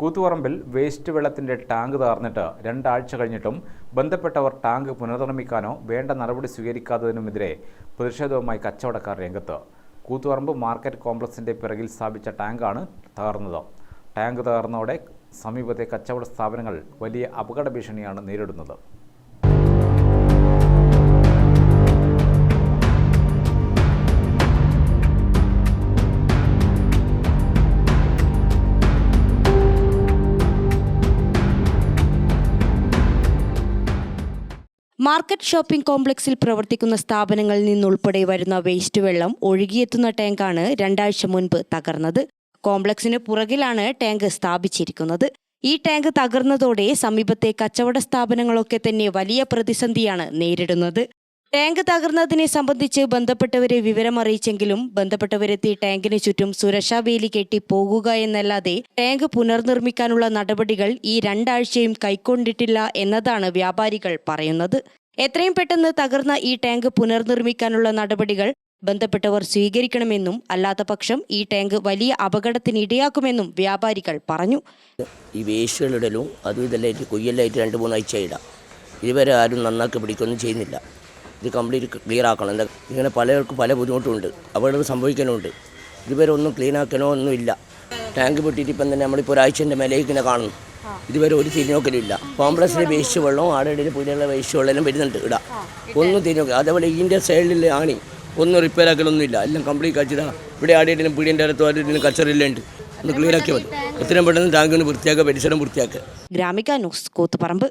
കൂത്തുപറമ്പിൽ waste വെള്ളത്തിന്റെ tank തകർന്നിട്ട് രണ്ടാഴ്ച കഴിഞ്ഞിട്ടും ബന്ധപ്പെട്ടവർ ടാങ്ക് പുനർനിർമ്മിക്കാനോ വേണ്ട നടപടി സ്വീകരിക്കാത്തതിനുമെതിരെ പ്രതിഷേധവുമായി കച്ചവടക്കാർ രംഗത്ത്. കൂത്തുപറമ്പ് മാർക്കറ്റ് കോംപ്ലക്സിന്റെ പിറകിൽ സ്ഥാപിച്ച ടാങ്കാണ് തകർന്നത്. ടാങ്ക് തകർന്നതോടെ സമീപത്തെ കച്ചവട സ്ഥാപനങ്ങൾ വലിയ അപകട ഭീഷണിയാണ് നേരിടുന്നത്. മാർക്കറ്റ് ഷോപ്പിംഗ് കോംപ്ലക്സിൽ പ്രവർത്തിക്കുന്ന സ്ഥാപനങ്ങളിൽ നിന്നുൾപ്പെടെ വരുന്ന വേസ്റ്റ് വെള്ളം ഒഴുകിയെത്തുന്ന ടാങ്കാണ് രണ്ടാഴ്ച മുൻപ് തകർന്നത്. കോംപ്ലക്സിന് പുറകിലാണ് ടാങ്ക് സ്ഥാപിച്ചിരിക്കുന്നത്. ഈ ടാങ്ക് തകർന്നതോടെ സമീപത്തെ കച്ചവട സ്ഥാപനങ്ങളൊക്കെ തന്നെ വലിയ പ്രതിസന്ധിയാണ് നേരിടുന്നത്. ടാങ്ക് തകർന്നതിനെ സംബന്ധിച്ച് ബന്ധപ്പെട്ടവരെ വിവരം അറിയിച്ചെങ്കിലും ബന്ധപ്പെട്ടവരെത്തി ടാങ്കിന് ചുറ്റും സുരക്ഷാ വേലി കെട്ടി പോകുക എന്നല്ലാതെ ടാങ്ക് പുനർനിർമ്മിക്കാനുള്ള നടപടികൾ ഈ രണ്ടാഴ്ചയും കൈക്കൊണ്ടിട്ടില്ല എന്നതാണ് വ്യാപാരികൾ പറയുന്നത്. എത്രയും പെട്ടെന്ന് തകർന്ന ഈ ടാങ്ക് പുനർനിർമ്മിക്കാനുള്ള നടപടികൾ ബന്ധപ്പെട്ടവർ സ്വീകരിക്കണമെന്നും അല്ലാത്ത പക്ഷം ഈ ടാങ്ക് വലിയ അപകടത്തിന് ഇടയാക്കുമെന്നും വ്യാപാരികൾ പറഞ്ഞു. ഈ വേസ്റ്റുകളിടലും അതും ഇതെല്ലാം കൊയ്യലായിട്ട് രണ്ട് മൂന്നാഴ്ച ഇടാം ഇതുവരെ ആരും നന്നാക്കി പിടിക്കൊന്നും ചെയ്യുന്നില്ല. ഇത് കംപ്ലീറ്റ് ക്ലിയർ ആക്കണം. എന്താ ഇങ്ങനെ പലർക്കും പല ബുദ്ധിമുട്ടുണ്ട്. അപകടം സംഭവിക്കാനുണ്ട് ഇതുവരെ ഒന്നും ക്ലീൻ ആക്കണോ ഒന്നും ഇല്ല. ടാങ്ക് പൊട്ടിയിട്ട് ഇപ്പം തന്നെ നമ്മളിപ്പോൾ ഒരാഴ്ചന്റെ മേലേക്ക് ഇങ്ങനെ കാണുന്നു ഇതുവരെ ഒരു തിരിഞ്ഞോക്കലില്ല. കോംപ്ലക്സിലെ വേസ്റ്റ് വെള്ളവും ആടയുടെ പുതിയുള്ള വേസ്റ്റ് വെള്ളം വരുന്നുണ്ട് ഇടാം. ഒന്നും തിരിഞ്ഞോക്കി അതേപോലെ ഇതിന്റെ സൈഡിൽ ആണി. ഒന്നും റിപ്പയർ ആക്കലൊന്നുമില്ല എല്ലാം കംപ്ലീറ്റ് കച്ചിടാ ഇവിടെ ആടെയും പീടിയന്റെ അടുത്തും ആരുടെയും കച്ചറില്ലുണ്ട് ഒന്ന് ക്ലിയർ ആക്കിയാൽ മതി. എത്രയും പെട്ടെന്ന് ടാങ്ക് ഒന്ന് വൃത്തിയാക്കുക പരിസരം വൃത്തിയാക്കുക ഗ്രാമിക ന്യൂസ് കൂത്തുപറമ്പ്.